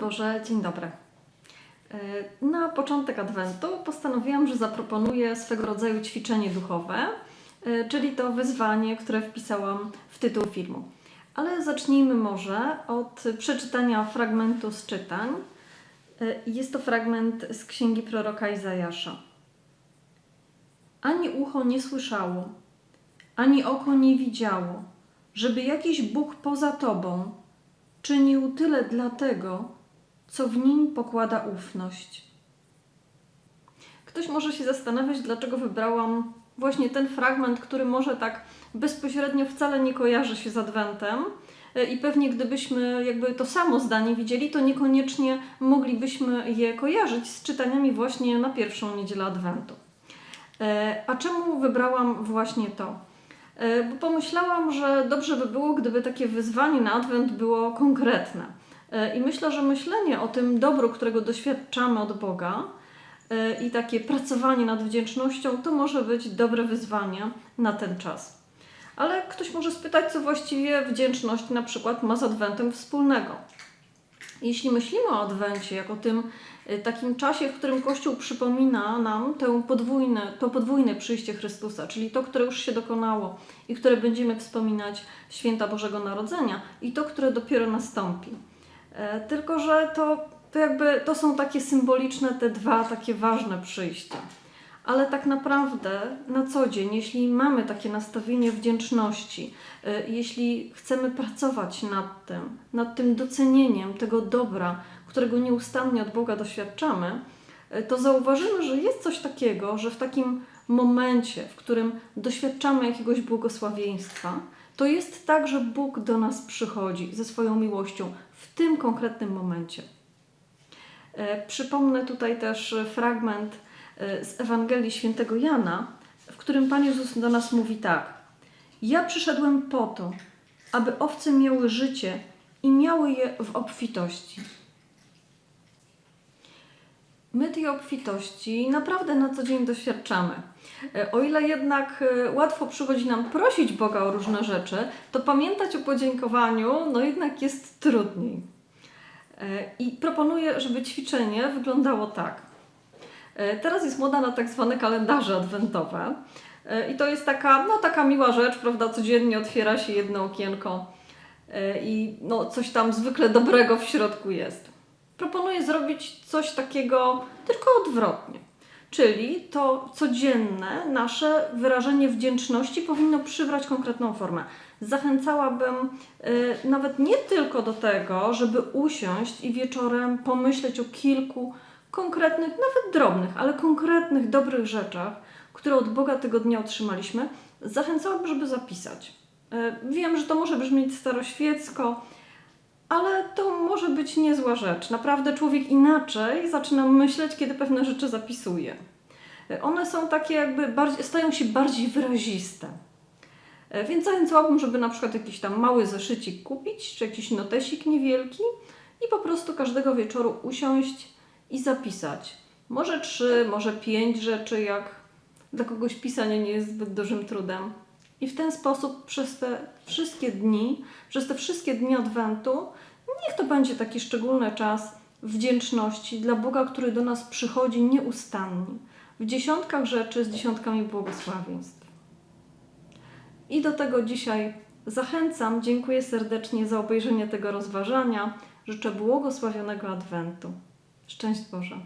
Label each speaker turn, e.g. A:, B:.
A: Boże, dzień dobry. E, Na początek Adwentu postanowiłam, że zaproponuję swego rodzaju ćwiczenie duchowe, e, czyli to wyzwanie, które wpisałam w tytuł filmu. Ale zacznijmy może od przeczytania fragmentu z czytań. E, Jest to fragment z księgi proroka Izajasza. Ani ucho nie słyszało, ani oko nie widziało, żeby jakiś Bóg poza Tobą czynił tyle dla tego, co w nim pokłada ufność. Ktoś może się zastanawiać, dlaczego wybrałam właśnie ten fragment, który może tak bezpośrednio wcale nie kojarzy się z Adwentem. E, I pewnie gdybyśmy jakby to samo zdanie widzieli, to niekoniecznie moglibyśmy je kojarzyć z czytaniami właśnie na pierwszą niedzielę Adwentu. E, A czemu wybrałam właśnie to? E, Bo pomyślałam, że dobrze by było, gdyby takie wyzwanie na Adwent było konkretne. E, I myślę, że myślenie o tym dobru, którego doświadczamy od Boga e, i takie pracowanie nad wdzięcznością, to może być dobre wyzwanie na ten czas. Ale ktoś może spytać, co właściwie wdzięczność na przykład ma z Adwentem wspólnego. Jeśli myślimy o Adwencie jako tym y, takim czasie, w którym Kościół przypomina nam tę podwójne, to podwójne przyjście Chrystusa, czyli to, które już się dokonało i które będziemy wspominać święta Bożego Narodzenia i to, które dopiero nastąpi. E, Tylko, że to, to jakby to są takie symboliczne te dwa takie ważne przyjścia. Ale tak naprawdę na co dzień, jeśli mamy takie nastawienie wdzięczności, y, jeśli chcemy pracować nad tym, nad tym docenieniem tego dobra, którego nieustannie od Boga doświadczamy, y, to zauważymy, że jest coś takiego, że w takim momencie, w którym doświadczamy jakiegoś błogosławieństwa, to jest tak, że Bóg do nas przychodzi ze swoją miłością w tym konkretnym momencie. E, Przypomnę tutaj też fragment e, z Ewangelii Świętego Jana, w którym Pan Jezus do nas mówi tak: Ja przyszedłem po to, aby owce miały życie i miały je w obfitości. My tej obfitości naprawdę na co dzień doświadczamy. E, O ile jednak e, łatwo przychodzi nam prosić Boga o różne rzeczy, to pamiętać o podziękowaniu no jednak jest trudniej. E, I proponuję, żeby ćwiczenie wyglądało tak. Teraz jest moda na tak zwane kalendarze adwentowe. I to jest taka, no, taka miła rzecz, prawda? Codziennie otwiera się jedno okienko i no, coś tam zwykle dobrego w środku jest. Proponuję zrobić coś takiego tylko odwrotnie. Czyli to codzienne nasze wyrażenie wdzięczności powinno przybrać konkretną formę. Zachęcałabym y, nawet nie tylko do tego, żeby usiąść i wieczorem pomyśleć o kilku konkretnych, nawet drobnych, ale konkretnych, dobrych rzeczach, które od Boga tego dnia otrzymaliśmy. Zachęcałabym, żeby zapisać. Y, wiem, że to może brzmieć staroświecko, ale to może być niezła rzecz. Naprawdę człowiek inaczej zaczyna myśleć, kiedy pewne rzeczy zapisuje. One są takie jakby bardziej, stają się bardziej wyraziste. E, Więc zachęcałabym, żeby na przykład jakiś tam mały zeszycik kupić, czy jakiś notesik niewielki i po prostu każdego wieczoru usiąść i zapisać. Może trzy, może pięć rzeczy, jak dla kogoś pisanie nie jest zbyt dużym trudem. I w ten sposób przez te wszystkie dni, przez te wszystkie dni Adwentu, niech to będzie taki szczególny czas wdzięczności dla Boga, który do nas przychodzi nieustannie, w dziesiątkach rzeczy z dziesiątkami błogosławieństw. I do tego dzisiaj zachęcam. Dziękuję serdecznie za obejrzenie tego rozważania. Życzę błogosławionego Adwentu. Szczęść Boże.